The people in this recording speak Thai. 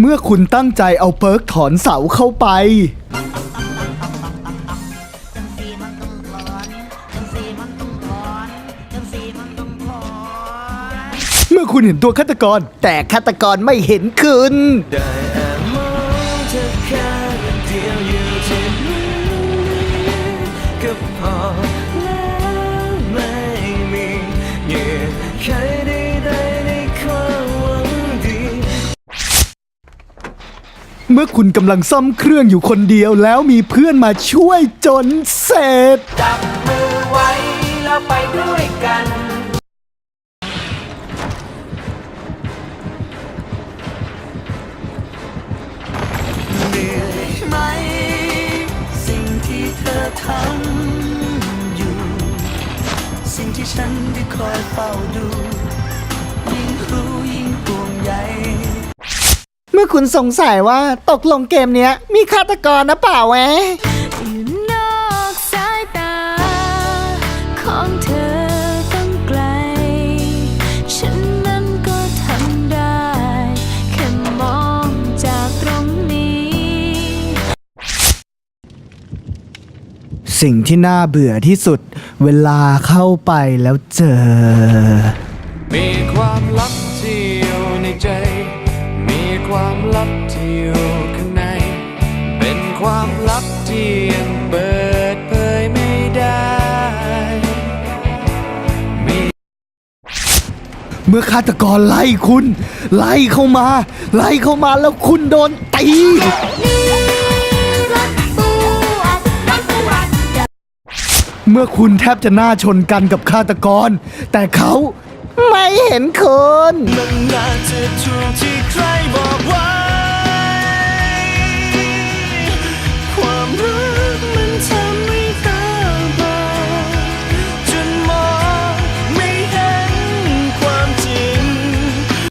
เมื่อคุณตั้งใจเอาเปิร์กถอนเสาเข้าไป จังสีมันต้องถอนจังสีมันต้องถอนจังสีมันต้องถอนเมื่อคุณเห็นตัวฆาตกร แต่ฆาตกรไม่เห็นคุณ ได้แอบมองเธอแค่เดียวอยู่ที่นี้ก็พอ เมื่อคุณกำลังซ่อมเครื่องอยู่คนเดียวแล้วมีเพื่อนมาช่วยจนเสร็จ จับมือไว้แล้วไปด้วยกัน เหนื่อยไหม สิ่งที่เธอทำอยู่ สิ่งที่ฉันได้คอยเฝ้าดู คุณสงสัยว่าตกลงเกมเนี้ย มีฆาตกรนะเปล่าแวะอยู่นอกสายตา ของเธอต้องไกล ฉันนั้นก็ทำได้ แค่มองจากตรงนี้ สิ่งที่น่าเบื่อที่สุด เวลาเข้าไปแล้วเจอ มีความลับที่อยู่ในใจ ความลับที่อยู่ข้างใน เป็นความลับที่ยังเปิดเผยไม่ได้มเมื่อฆาตกรไล่คุณ ไล่เข้ามา ไล่เข้ามาแล้วคุณโดนตี เมื่อคุณแทบจะหน้าชนกันกับฆาตกร แต่เขา ไม่เห็นคุณ มันน่าจะถูกที่ใครบอกว่า